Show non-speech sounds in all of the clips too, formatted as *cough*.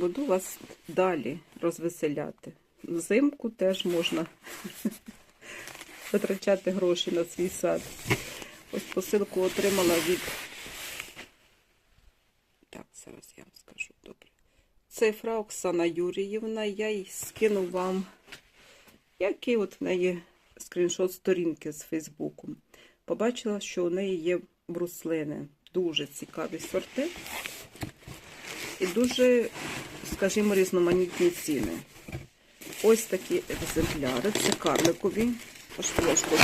буду вас далі розвеселяти. Взимку теж можна *laughs* витрачати гроші на свій сад. Ось посилку отримала від. Так, зараз я вам скажу добре. Цифра Оксана Юріївна. Я їй скину вам, який от в неї скріншот сторінки з Фейсбуку. Побачила, що у неї є бруслини. Дуже цікаві сорти. І дуже, скажімо, різноманітні ціни. Ось такі екземпляри. Це карликові. Аж трошки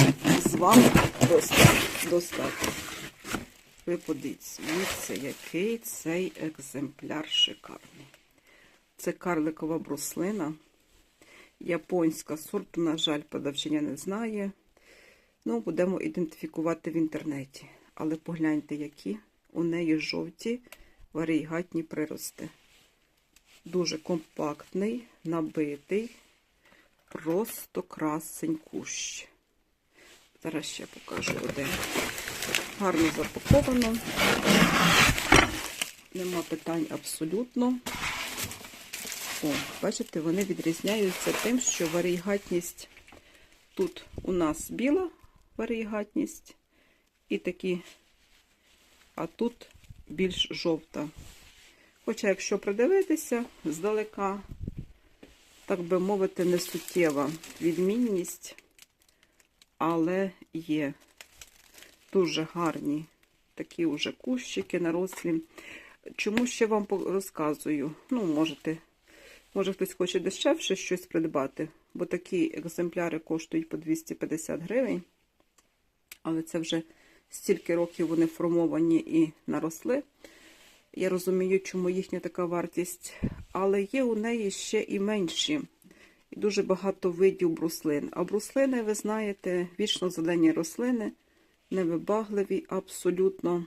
з вами достати. Ви подивіться, який цей екземпляр шикарний. Це карликова бруслина. Японська сорту, на жаль, продавчиня не знає. Ну, будемо ідентифікувати в інтернеті. Але погляньте, які у неї жовті варігатні прирости. Дуже компактний, набитий, просто красень кущ. Зараз ще покажу один. Гарно запаковано. Нема питань абсолютно. О, бачите, вони відрізняються тим, що варігатність тут у нас біла варігатність і такі, а тут більш жовта. Хоча, якщо придивитися здалека, так би мовити, не суттєва відмінність, але є дуже гарні такі вже кущики нарослі. Чому ще вам розказую? Ну, можете, може хтось хоче дешевше щось придбати, бо такі екземпляри коштують по 250 гривень. Але це вже стільки років вони формовані і наросли. Я розумію, чому їхня така вартість. Але є у неї ще і менші. І дуже багато видів бруслин. А бруслини, ви знаєте, вічно зелені рослини, невибагливі абсолютно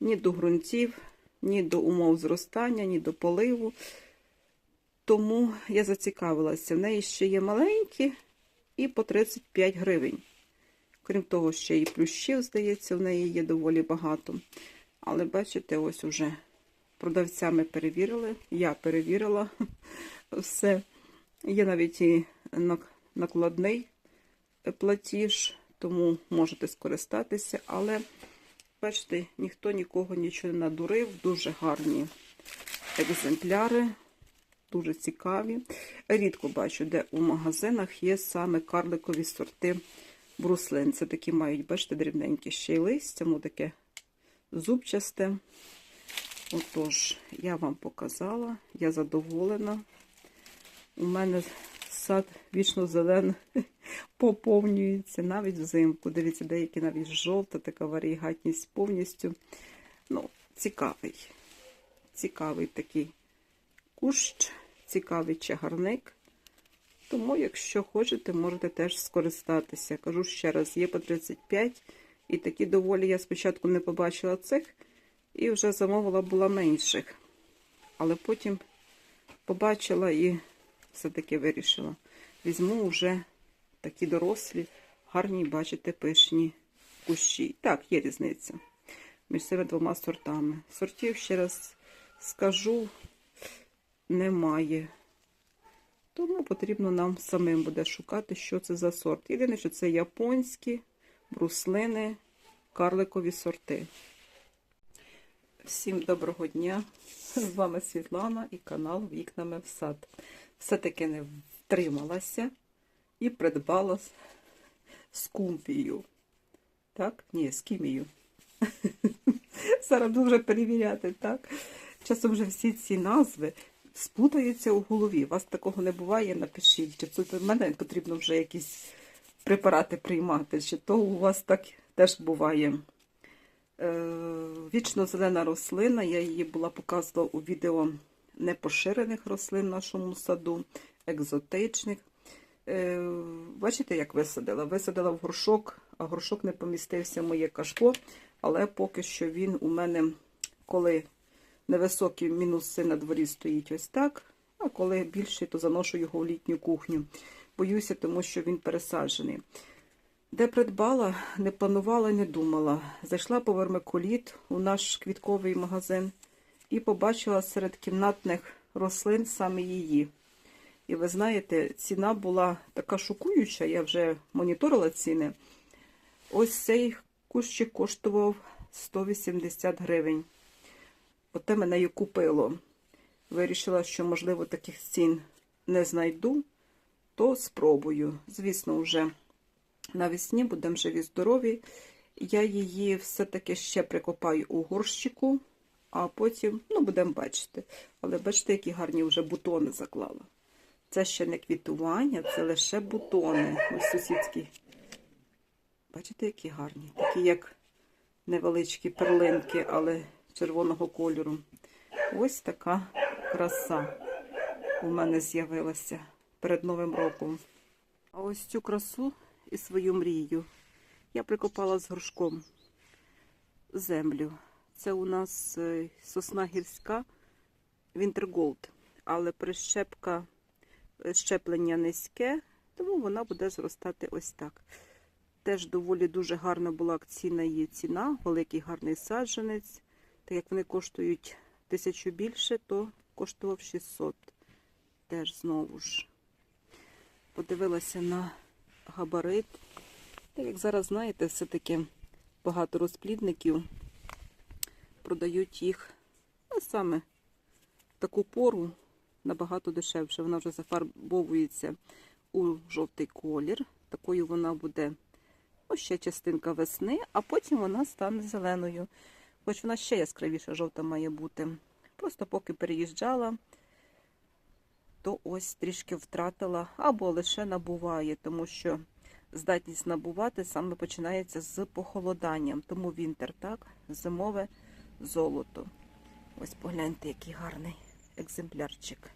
ні до ґрунтів, ні до умов зростання, ні до поливу. Тому я зацікавилася. В неї ще є маленькі і по 35 гривень. Крім того, ще і плющів, здається, в неї є доволі багато. Але бачите, ось уже продавцями перевірили. Я перевірила *laughs* все. Є навіть і накладний платіж, тому можете скористатися. Але, бачите, ніхто нікого нічого не надурив. Дуже гарні екземпляри, дуже цікаві. Рідко бачу, де у магазинах є саме карликові сорти бруслин. Це такі мають, бачите, дрібненькі ще й листя, ну таке зубчасте. Отож, я вам показала, я задоволена. У мене сад вічно зелений *laughs* поповнюється навіть взимку. Дивіться, деякі навіть жовта, така варігатність повністю. Ну, цікавий. Цікавий такий кущ, цікавий чагарник. Тому, якщо хочете, можете теж скористатися. Кажу ще раз, є по 35, і такі доволі я спочатку не побачила цих, і вже замовила була менших. Але потім побачила і все-таки вирішила. Візьму вже такі дорослі, гарні, бачите, пишні кущі. Так, є різниця між цими двома сортами. Сортів, ще раз скажу, немає. Тому потрібно нам самим буде шукати, що це за сорт. Єдине, що це японські бруслини, карликові сорти. Всім доброго дня! З вами Світлана і канал Вікнами в сад. Все-таки не втрималася і придбала скумпію. Так? Ні, скімію. *laughs* Зараз буду вже перевіряти, так? Часом вже всі ці назви сплутаються у голові. У вас такого не буває, напишіть. Чи це в мене потрібно вже якісь препарати приймати, чи то у вас так теж буває. Е, Вічно зелена рослина, я її була показувала у відео непоширених рослин в нашому саду, екзотичних. Е, Бачите, як висадила? Висадила в горшок, а горшок не помістився в моє кашпо, але поки що він у мене, коли невисокі мінуси на дворі стоїть ось так, а коли більший, то заношу його в літню кухню. Боюся, тому що він пересаджений. Де придбала, не планувала, не думала. Зайшла по вермикуліт у наш квітковий магазин і побачила серед кімнатних рослин саме її. І ви знаєте, ціна була така шокуюча, я вже моніторила ціни. Ось цей кущик коштував 180 гривень. Оте мене і купило. Вирішила, що, можливо, таких цін не знайду, то спробую. Звісно, вже навесні будемо живі здорові. Я її все-таки ще прикопаю у горщику, а потім, ну, будемо бачити. Але бачите, які гарні вже бутони заклала. Це ще не квітування, це лише бутони. Ось сусідські. Бачите, які гарні. Такі, як невеличкі перлинки, але червоного кольору. Ось така краса у мене з'явилася перед Новим роком. А ось цю красу і свою мрію я прикопала з горшком землю. Це у нас е, сосна гірська Вінтерголд, але прищепка е, щеплення низьке, тому вона буде зростати ось так. Теж доволі дуже гарна була акційна її ціна, великий гарний саджанець. Так як вони коштують тисячу більше, то коштував 600. Теж знову ж. Подивилася на габарит. Так як зараз, знаєте, все-таки багато розплідників продають їх а саме в таку пору набагато дешевше. Вона вже зафарбовується у жовтий колір. Такою вона буде ось ще частинка весни, а потім вона стане зеленою. Хоч вона ще яскравіша жовта має бути. Просто поки переїжджала, то ось трішки втратила або лише набуває, тому що здатність набувати саме починається з похолоданням. Тому вінтер, так, зимове золото. Ось погляньте, який гарний екземплярчик.